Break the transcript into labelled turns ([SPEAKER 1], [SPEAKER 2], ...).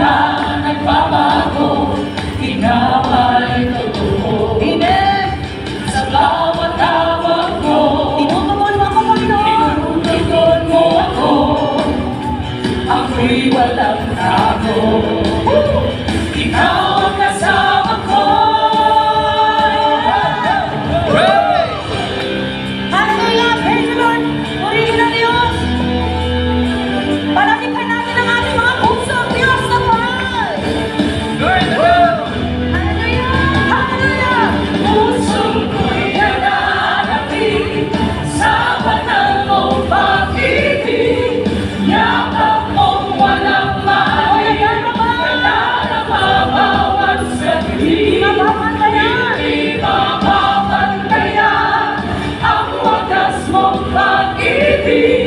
[SPEAKER 1] Ka
[SPEAKER 2] nagbabago Ikaw ay totoo
[SPEAKER 1] Amen!
[SPEAKER 2] Sa bawat tawag mo
[SPEAKER 1] Tinutugon mo ako, Panginoon!
[SPEAKER 2] Tinutugon mo ako Ako'y walang Ikaw смогла и ты.